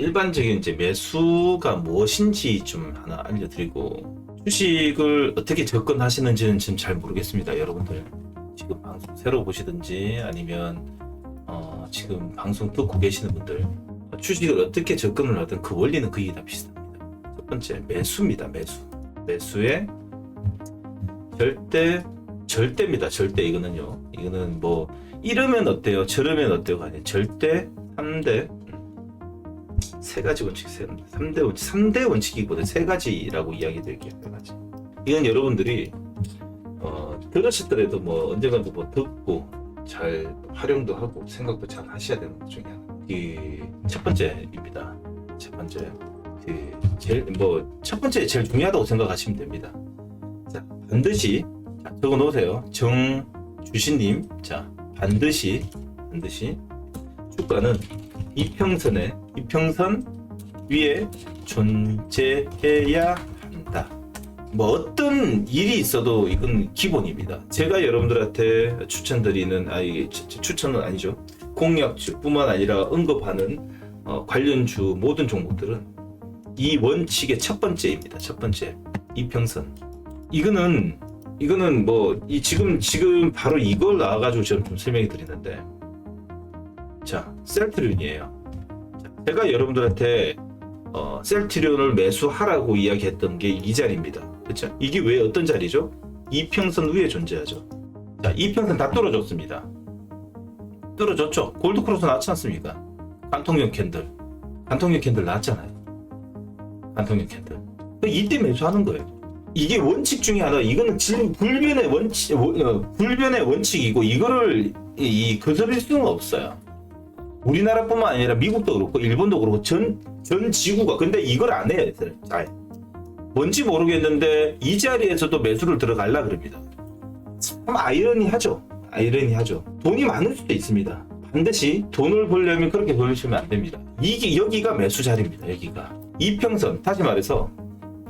일반적인 이제 매수가 무엇인지 좀 하나 알려드리고 주식을 어떻게 접근하시는지는 지금 잘 모르겠습니다, 여러분들. 지금 방송 새로 보시든지 아니면 어, 지금 방송 듣고 계시는 분들 주식을 어떻게 접근을 하든 그 원리는 거의 다 비슷합니다. 첫 번째 매수입니다, 매수. 매수에 절대 절대입니다, 절대 이거는요. 이거는 뭐 이러면 어때요, 저러면 어때요가 아니에요. 절대 3대 세 가지 원칙, 세, 3대 원칙, 3대 원칙이보다 세 가지라고 이야기 드릴게요. 세 가지. 이건 여러분들이 어, 들으셨더라도 뭐 언젠가도 뭐 듣고 잘 활용도 하고 생각도 잘 하셔야 되는 것 중에 하나. 이첫 번째입니다. 첫 번째. 그 제일 뭐 첫 번째 제일 중요하다고 생각하시면 됩니다. 자 반드시 자, 적어 놓으세요. 정 주신님 자 반드시 반드시 주가는 이평선에 이평선 위에 존재해야 한다. 뭐 어떤 일이 있어도 이건 기본입니다. 제가 여러분들한테 추천드리는 아이 추천은 아니죠. 공약주뿐만 아니라 언급하는 어, 관련주 모든 종목들은 이 원칙의 첫 번째입니다. 첫 번째 이평선. 이거는 이거는 뭐 이 지금 지금 바로 이걸 나와가지고 저는 좀 설명해 드리는데 자 셀트리온이에요. 자, 제가 여러분들한테 어, 셀트리온을 매수하라고 이야기했던 게 이 자리입니다. 그렇죠? 이게 왜 어떤 자리죠? 이평선 위에 존재하죠. 자, 이평선 다 뚫어줬습니다. 뚫어줬죠. 골드크로스 나왔지 않습니까? 간통용 캔들, 간통용 캔들 나왔잖아요. 간통용 캔들. 이때 매수하는 거예요. 이게 원칙 중에 하나. 이거는 지금 불변의 원칙, 원- 어, 불변의 원칙이고 이거를 이, 이 거스릴 수는 없어요. 우리나라뿐만 아니라 미국도 그렇고 일본도 그렇고 전, 전 지구가 근데 이걸 안 해요. 잘. 뭔지 모르겠는데 이 자리에서도 매수를 들어갈라 그럽니다. 참 아이러니하죠. 아이러니하죠. 돈이 많을 수도 있습니다. 반드시 돈을 벌려면 그렇게 벌시면 안 됩니다. 이게 여기가 매수 자리입니다. 여기가 이평선 다시 말해서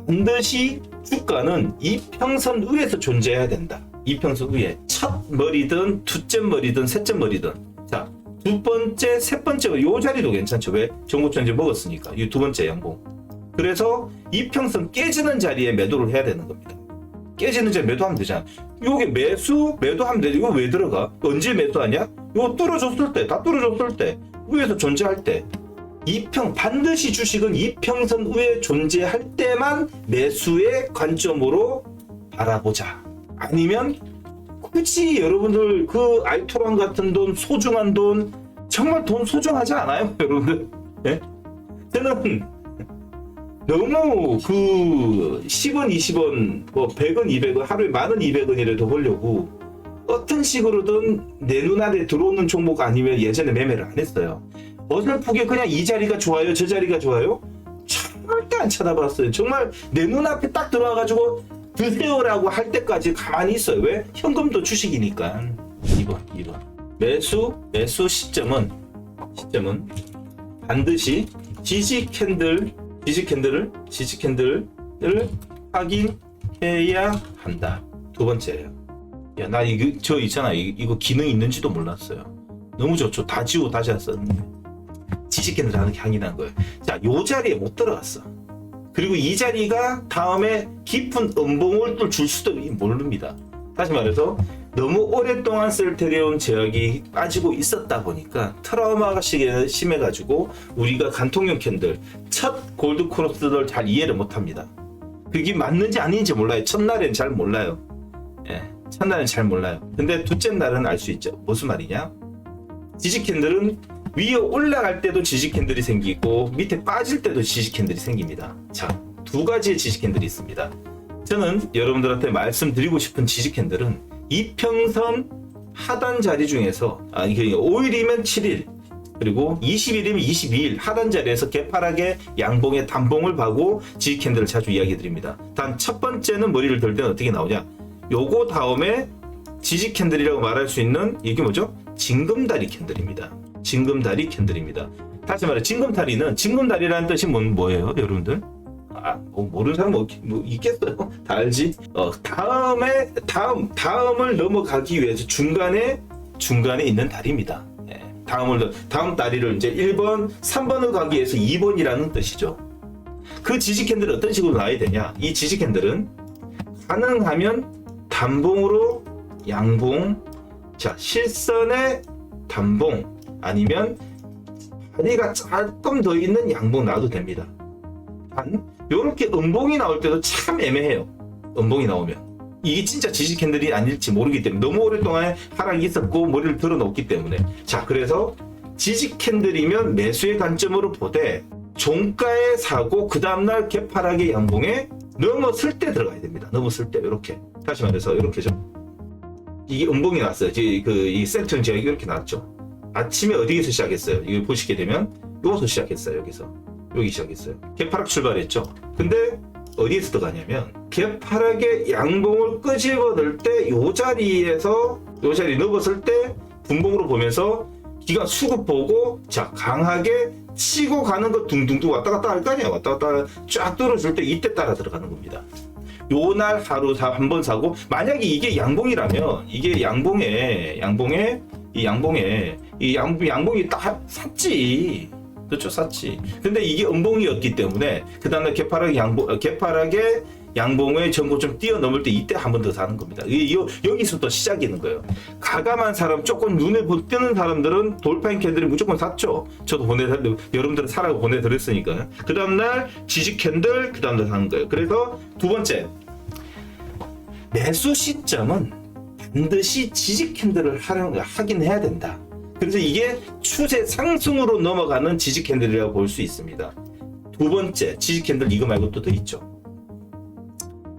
반드시 주가는 이평선 위에서 존재해야 된다. 이평선 위에 첫 머리든 두점 머리든 세점 머리든 자 두 번째, 세 번째 요 자리도 괜찮죠. 왜? 정보천지 먹었으니까. 이 두 번째 양봉. 그래서 이평선 깨지는 자리에 매도를 해야 되는 겁니다. 깨지는 자리에 매도하면 되잖아. 요게 매수, 매도하면 돼. 이거 왜 들어가? 언제 매수하냐? 이거 뚫어줬을 때, 다 뚫어줬을 때, 위에서 존재할 때. 이평, 반드시 주식은 이평선 위에 존재할 때만 매수의 관점으로 바라보자. 아니면 굳이 여러분들 그 알토란 같은 돈 소중한 돈 정말 돈 소중하지 않아요 여러분들? 예? 저는 너무 그 10원 20원 뭐 100원 200원 하루에 만원 200원이라도 벌려고 어떤 식으로든 내 눈앞에 들어오는 종목 아니면 예전에 매매를 안 했어요. 어설프게 그냥 이 자리가 좋아요 저 자리가 좋아요? 절대 안 쳐다봤어요. 정말 내 눈앞에 딱 들어와가지고 드세요라고 할 때까지 가만히 있어요. 왜? 현금도 주식이니까. 2번, 2번. 매수, 매수 시점은, 시점은 반드시 지지 캔들, 지지 캔들을, 지지 캔들을 확인해야 한다. 두 번째예요. 야, 나 이거, 저 있잖아. 이- 이거 기능 있는지도 몰랐어요. 너무 좋죠. 다 지우고 다시 안 썼는데. 지지 캔들 하는 게 향이 난 거예요. 자, 요 자리에 못 들어갔어. 그리고 이 자리가 다음에 깊은 음봉을 또 줄 수도 모릅니다. 다시 말해서 너무 오랫동안 셀테리온 제약이 빠지고 있었다 보니까 트라우마가 시- 심해가지고 우리가 간통용 캔들 첫 골드 크로스를 잘 이해를 못합니다. 그게 맞는지 아닌지 몰라요. 첫날엔 잘 몰라요. 예, 첫날엔 잘 몰라요. 근데 둘째 날은 알 수 있죠. 무슨 말이냐? 지지 캔들은 위에 올라갈 때도 지지 캔들이 생기고 밑에 빠질 때도 지지 캔들이 생깁니다. 자, 두 가지의 지지 캔들이 있습니다. 저는 여러분들한테 말씀드리고 싶은 지지 캔들은 이평선 하단 자리 중에서 아니 그러니까 5일이면 7일 그리고 20일이면 22일 하단 자리에서 개파랗게 양봉의 단봉을 봐고 지지 캔들을 자주 이야기 드립니다. 단 첫 번째는 머리를 들 때는 어떻게 나오냐? 요거 다음에 지지 캔들이라고 말할 수 있는 이게 뭐죠? 징금다리 캔들입니다. 징금다리 캔들입니다. 다시 말해 징금다리는 징금다리라는 뜻이 뭔 뭐예요, 여러분들? 아, 뭐 모르는 사람 뭐, 뭐 있겠어요? 다 알지? 어, 다음에 다음 다음을 넘어가기 위해서 중간에 중간에 있는 다리입니다. 예. 다음을 다음 다리를 이제 1번, 3번을 가기 위해서 2번이라는 뜻이죠. 그 지지 캔들은 어떤 식으로 나와야 되냐? 이 지지 캔들은 가능하면 단봉으로 양봉, 자 실선의 단봉 아니면 다리가 조금 더 있는 양봉 놔도 됩니다. 단 이렇게 음봉이 나올 때도 참 애매해요. 음봉이 나오면. 이게 진짜 지지 캔들이 아닐지 모르기 때문에 너무 오랫동안 하락이 있었고 머리를 들어놓기 때문에 자 그래서 지지 캔들이면 매수의 관점으로 보되 종가에 사고 그 다음날 개파락의 양봉에 넘었을 때 들어가야 됩니다. 넘었을 때 이렇게 다시 말해서 이렇게죠. 이게 음봉이 났어요. 그이 센터는 제가 이렇게 나왔죠. 아침에 어디에서 시작했어요? 이거 보시게 되면 여기서 시작했어요. 여기서 여기 시작했어요. 개파락 출발했죠. 근데 어디에서 들어가냐면 개파락의 양봉을 끄집어 넣을 때 요 자리에서 요 자리 넘었을 때 분봉으로 보면서 기가 수급 보고 자 강하게 치고 가는 거 둥둥둥 왔다 갔다 할 거 아니야 왔다 갔다 쫙 떨어질 때 이때 따라 들어가는 겁니다. 요 날 하루 한 번 사고 만약에 이게 양봉이라면 이게 양봉에 양봉에 이 양봉에 이 양, 양봉이 딱 샀지 그렇죠 샀지 근데 이게 음봉이었기 때문에 그 다음에 개파락 양봉 어, 개파락의 양봉의 전고 좀 뛰어넘을 때 이때 한 번 더 사는 겁니다. 이, 요, 여기서부터 시작이는 거예요. 가감한 사람, 조금 눈에 보- 뜨는 사람들은 돌파인 캔들을 무조건 샀죠. 저도 보내드, 여러분들은 사라고 보내드렸으니까. 그 다음날 지지 캔들, 그 다음날 사는 거예요. 그래서 두 번째, 매수 시점은 반드시 지지 캔들을 하긴 해야 된다. 그래서 이게 추세 상승으로 넘어가는 지지 캔들이라고 볼 수 있습니다. 두 번째, 지지 캔들 이거 말고 또 더 있죠.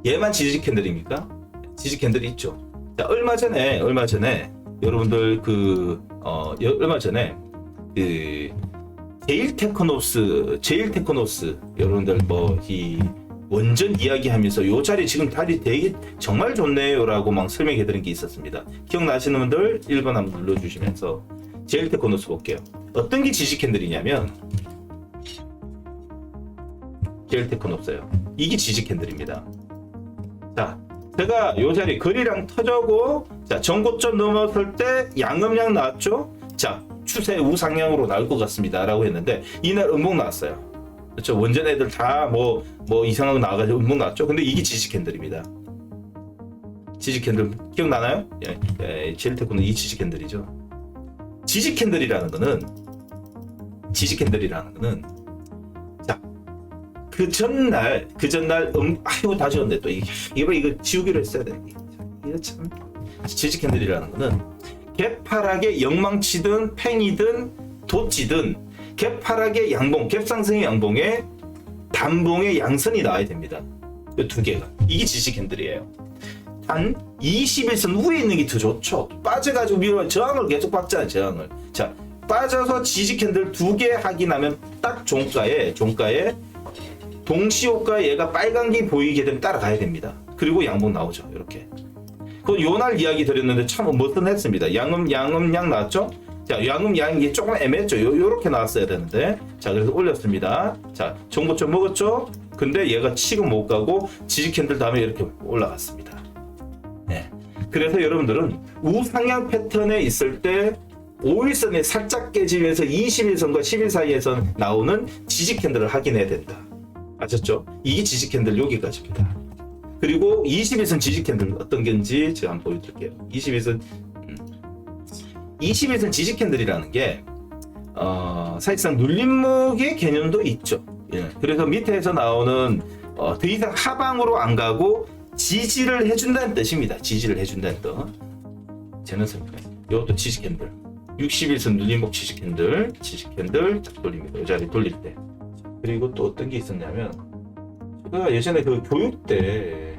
얘만 지지 캔들입니까? 지지 캔들이 있죠. 자, 얼마 전에 얼마 전에 여러분들 그 어, 여- 얼마 전에 그 제일 테크노스 제일 테크노스 여러분들 뭐이 원전 이야기하면서 요 자리 지금 다리 되게 정말 좋네요라고 막 설명해 드린 게 있었습니다. 기억나시는 분들 1번 한번 눌러 주시면서 제일 테크 노스 볼게요. 어떤 게 지지 캔들이냐면 제일 테크 노스예요. 이게 지지 캔들입니다. 자, 제가 요 자리 거리랑 터져고 자 전고점 넘었을 때 양음양 나왔죠. 자 추세 우상향으로 나올 것 같습니다라고 했는데 이날 음봉 나왔어요. 그렇죠. 원전 애들 다 뭐 뭐 이상한 거 나와가지고 음봉 나왔죠. 근데 이게 지지 캔들입니다. 지지 캔들 기억나나요? 예, 예, 젤테크는 이 지지 캔들이죠. 지지 캔들이라는 거는 지지 캔들이라는 거는 자 그 전날 그 전날 음 아이고 다 지웠네 또 이게 이거 이거 지우기로 했어야 돼 이거 참 지지 캔들이라는 거는 개파락의 영망치든 팽이든 도치든 개파락의 양봉 갭 상승의 양봉에 단봉의 양선이 나와야 됩니다 이 두 개가 이게 지지 캔들이에요 단 21선 위에 있는 게 더 좋죠 빠져가지고 저항을 계속 받잖아요 저항을 자 빠져서 지지 캔들 두 개 확인하면 딱 종가에 종가에 동시호가 얘가 빨간기 보이게 되면 따라가야 됩니다. 그리고 양봉 나오죠. 이렇게. 그 요날 이야기 드렸는데 참 머쓱했습니다. 양음 양음 양 나왔죠? 자, 양음 양이 조금 애매했죠. 요 요렇게 나왔어야 되는데. 자, 그래서 올렸습니다. 자, 정보점 먹었죠? 근데 얘가 치고 못 가고 지지 캔들 다음에 이렇게 올라갔습니다. 네. 그래서 여러분들은 우상향 패턴에 있을 때 5일선이 살짝 깨지면서 21선과 10일 사이에서 나오는 지지 캔들을 확인해야 된다. 아셨죠? 이게 지지 캔들 여기까지입니다. 그리고 21선 지지 캔들 어떤 건지 제가 한번 보여드릴게요. 21선 음. 21선 지지 캔들이라는 게 어, 사실상 눌림목의 개념도 있죠. 예. 그래서 밑에서 나오는 어, 더 이상 하방으로 안 가고 지지를 해준다는 뜻입니다. 지지를 해준다는 뜻. 설명. 이것도 지지 캔들. 61선 눌림목 지지 캔들, 지지 캔들 딱 돌립니다. 이 자리 돌릴 때. 그리고 또 어떤 게 있었냐면 제가 예전에 그 교육 때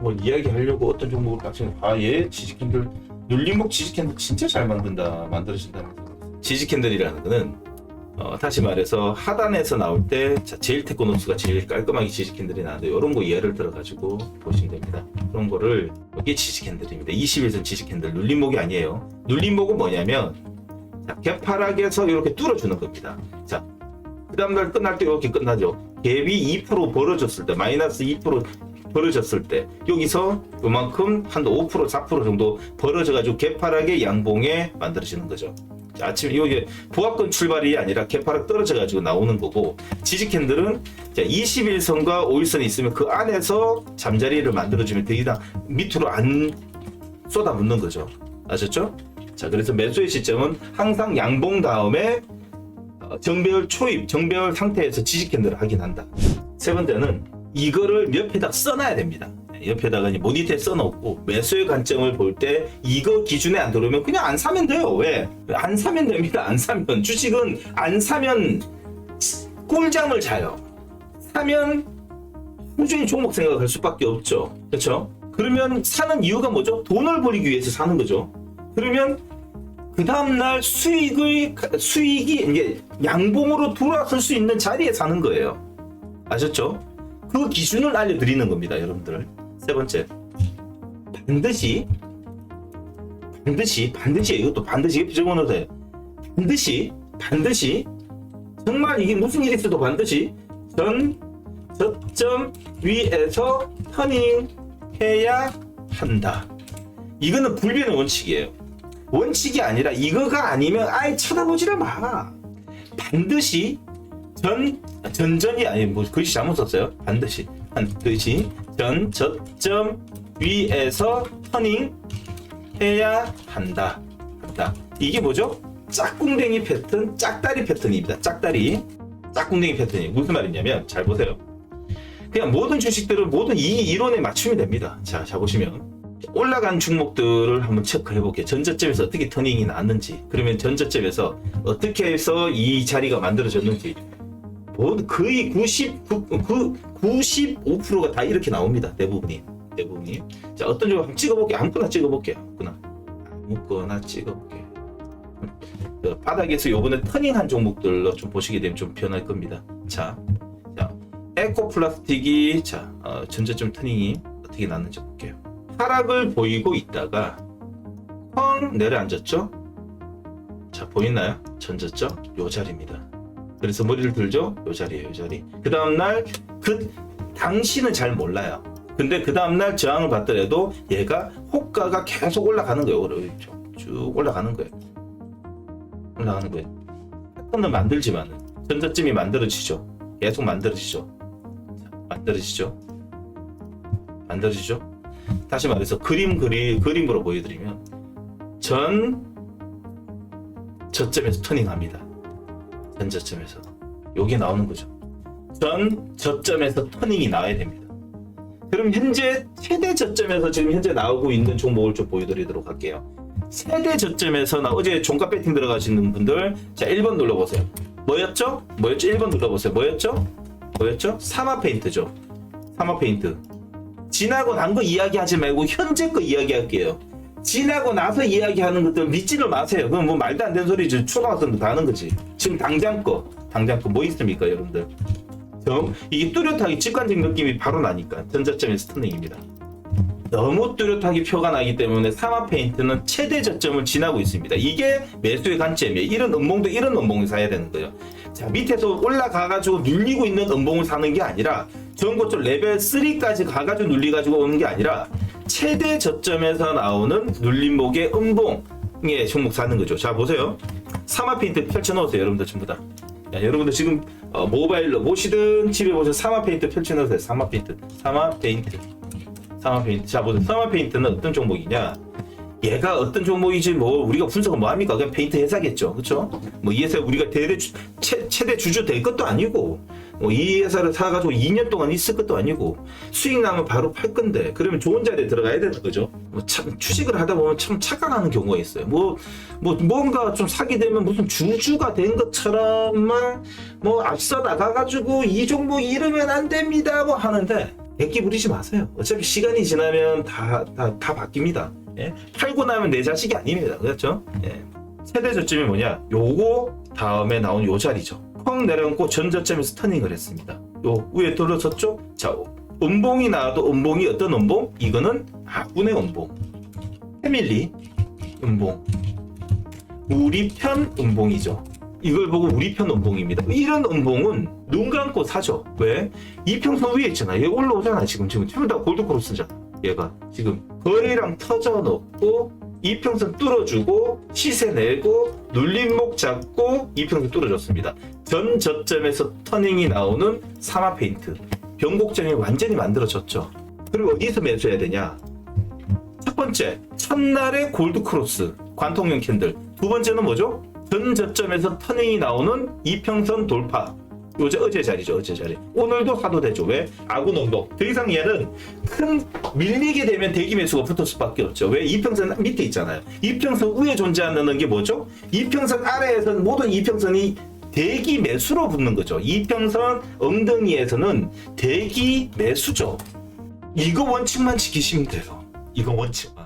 뭐 이야기하려고 어떤 종목을 같이 아얘 지지캔들 눌림목 지지캔들 진짜 잘 만든다 만들어진다면서 지지캔들이라는 거는 어, 다시 말해서 하단에서 나올 때 자, 제일 테크노스가 제일 깔끔하게 지지캔들이 나는데 이런 거 예를 들어가지고 보시면 됩니다. 그런 거를 이게 지지캔들입니다. 21선 지지캔들 눌림목이 아니에요. 눌림목은 뭐냐면 자, 개파락에서 이렇게 뚫어주는 겁니다. 자, 그 다음날 끝날 때 이렇게 끝나죠. 갭이 2% 벌어졌을 때, 마이너스 2% 벌어졌을 때, 여기서 요만큼 한 5%, 4% 정도 벌어져 가지고 개파락의 양봉에 만들어지는 거죠. 아침 이게 부합권 출발이 아니라 개파락 떨어져 가지고 나오는 거고 지지 캔들은 자 21선과 5일선이 있으면 그 안에서 잠자리를 만들어주면 더 이상 밑으로 안 쏟아붓는 거죠. 아셨죠? 자 그래서 매수의 시점은 항상 양봉 다음에 어, 정배열 초입, 정배열 상태에서 지지 캔들을 하긴 한다. 세 번째는 이거를 옆에다 써놔야 됩니다. 옆에다가 모니터에 써놓고 매수의 관점을 볼 때 이거 기준에 안 들어오면 그냥 안 사면 돼요. 왜? 안 사면 됩니다. 안 사면 주식은 안 사면 꿀잠을 자요. 사면 꾸준히 종목 생각할 수밖에 없죠. 그렇죠? 그러면 사는 이유가 뭐죠? 돈을 벌이기 위해서 사는 거죠. 그러면 그 다음날 수익의 수익이 이제 양봉으로 돌아설 수 있는 자리에 사는 거예요. 아셨죠? 그 기준을 알려드리는 겁니다, 여러분들. 세 번째, 반드시 반드시 반드시 이것도 반드시 적어놓으세요. 돼요. 반드시 반드시 정말 이게 무슨 일이 있어도 반드시 전 저점 위에서 터닝 해야 한다. 이거는 불변의 원칙이에요. 원칙이 아니라 이거가 아니면 아예 쳐다보지를 마. 반드시 전 전전이 아니 뭐 글씨 잘못 썼어요. 반드시 반드시 전 저점 위에서 터닝 해야 한다. 한다. 이게 뭐죠? 짝꿍댕이 패턴, 짝다리 패턴입니다. 짝다리, 짝꿍댕이 패턴이 무슨 말이냐면 잘 보세요. 그냥 모든 주식들은 모든 이 이론에 맞추면 됩니다. 자, 자 보시면 올라간 종목들을 한번 체크해 볼게요. 전저점에서 어떻게 터닝이 났는지, 그러면 전저점에서 어떻게 해서 이 자리가 만들어졌는지, 뭐 거의 99, 그 95%가 다 이렇게 나옵니다. 대부분이. 대부분이. 자, 어떤 종목 한번 찍어볼게요. 아무거나 찍어볼게요. 아무거나. 아무거나 찍어볼게요. 그 바닥에서 요번에 터닝한 종목들로 좀 보시게 되면 좀 변할 겁니다. 자, 자 에코 플라스틱이 자 어, 전저점 터닝이 어떻게 났는지 볼게요. 하락을 보이고 있다가 펑 내려앉았죠? 자 보이나요? 전저점 요 자리입니다. 그래서 머리를 들죠? 요 자리에요, 요 자리. 그 다음날 그 당신은 잘 몰라요. 근데 그 다음날 저항을 받더라도 얘가 호가가 계속 올라가는 거예요. 그렇죠. 쭉 올라가는 거예요. 올라가는 거예요. 패턴을 만들지만 전자점이 만들어지죠. 계속 만들어지죠. 자, 만들어지죠. 만들어지죠. 다시 말해서 그림 그리 그림으로 보여드리면 전 저점에서 터닝합니다. 전 저점에서 여기 나오는 거죠. 전 저점에서 터닝이 나와야 됩니다. 그럼 현재 최대 저점에서 지금 현재 나오고 있는 종목을 좀 보여드리도록 할게요. 세대 저점에서 나 어제 종가 배팅 들어가시는 분들 자 1번 눌러보세요. 뭐였죠? 뭐였죠? 1번 눌러보세요. 뭐였죠? 뭐였죠? 사마 페인트죠. 사마 페인트. 지나고 난 거 이야기하지 말고 현재 거 이야기할게요. 지나고 나서 이야기하는 것들 믿지를 마세요. 그건 뭐 말도 안 되는 소리지. 초등학생도 다 하는 거지. 지금 당장 거, 당장 거 뭐 있습니까, 여러분들? 점 이게 뚜렷하게 직관적 느낌이 바로 나니까 전자점에서 터닝입니다. 너무 뚜렷하게 표가 나기 때문에 사마 페인트는 최대 저점을 지나고 있습니다. 이게 매수의 관점이에요. 이런 음봉도 이런 음봉을 사야 되는 거예요. 자 밑에서 올라가가지고 눌리고 있는 음봉을 사는 게 아니라 전고점 레벨 3까지 가가지고 눌리가지고 오는 게 아니라 최대 저점에서 나오는 눌림목의 음봉의 종목 사는 거죠. 자 보세요. 사마 페인트 펼쳐놓으세요. 여러분들 전부 다. 야, 여러분들 지금 어, 모바일로 보시든 집에 보셔 사마 페인트 펼쳐놓으세요. 사마 페인트. 사마 페인트. 사마 페인트. 자, 보세요. 사마 페인트는 어떤 종목이냐? 얘가 어떤 종목이지 뭐 우리가 분석을 뭐 합니까? 그냥 페인트 회사겠죠. 그렇죠? 뭐이 회사 우리가 대대 최대 주주 될 것도 아니고 뭐이 회사를 사 가지고 2년 동안 있을 것도 아니고 수익 나면 바로 팔 건데 그러면 좋은 자리에 들어가야 되는 거죠. 뭐 참 주식을 하다 보면 참 착각하는 경우가 있어요. 뭐 뭐 뭔가 좀 사게 되면 무슨 주주가 된 것처럼만 뭐 앞서 나가 가지고 이 종목 이러면 안 됩니다 뭐 하는데 애기 부리지 마세요. 어차피 시간이 지나면 다, 다, 다 바뀝니다. 예? 팔고 나면 내 자식이 아닙니다. 그렇죠? 예. 최대 저점이 뭐냐? 요거 다음에 나온 요 자리죠. 펑 내려앉고 전저점에서 터닝을 했습니다. 요 위에 들어섰죠? 자, 음봉이 나와도 음봉이 어떤 음봉? 이거는 아군의 음봉. 패밀리 음봉. 우리 편 음봉이죠. 이걸 보고 우리 편 음봉입니다. 이런 음봉은 눈 감고 사죠. 왜? 이평선 위에 있잖아. 얘 올라오잖아. 지금 지금 전부 다 골드 크로스잖아. 얘가 지금 거래량 터져 놓고 이평선 뚫어주고 시세 내고 눌림목 잡고 이평선 뚫어줬습니다. 전 저점에서 터닝이 나오는 사마 페인트 변곡점이 완전히 만들어졌죠. 그리고 어디서 매수해야 되냐? 첫 번째 첫날의 골드 크로스 관통형 캔들 두 번째는 뭐죠? 전 저점에서 터닝이 나오는 이평선 돌파 요새 어제 자리죠 어제 자리. 오늘도 사도 되죠. 왜? 아군 농도. 더 이상 얘는 큰 밀리게 되면 대기 매수가 붙을 수밖에 없죠. 왜? 이평선 밑에 있잖아요. 이평선 위에 존재하는 게 뭐죠? 이평선 아래에서는 모든 이평선이 대기 매수로 붙는 거죠. 이평선 엉덩이에서는 대기 매수죠. 이거 원칙만 지키시면 돼요. 이거 원칙만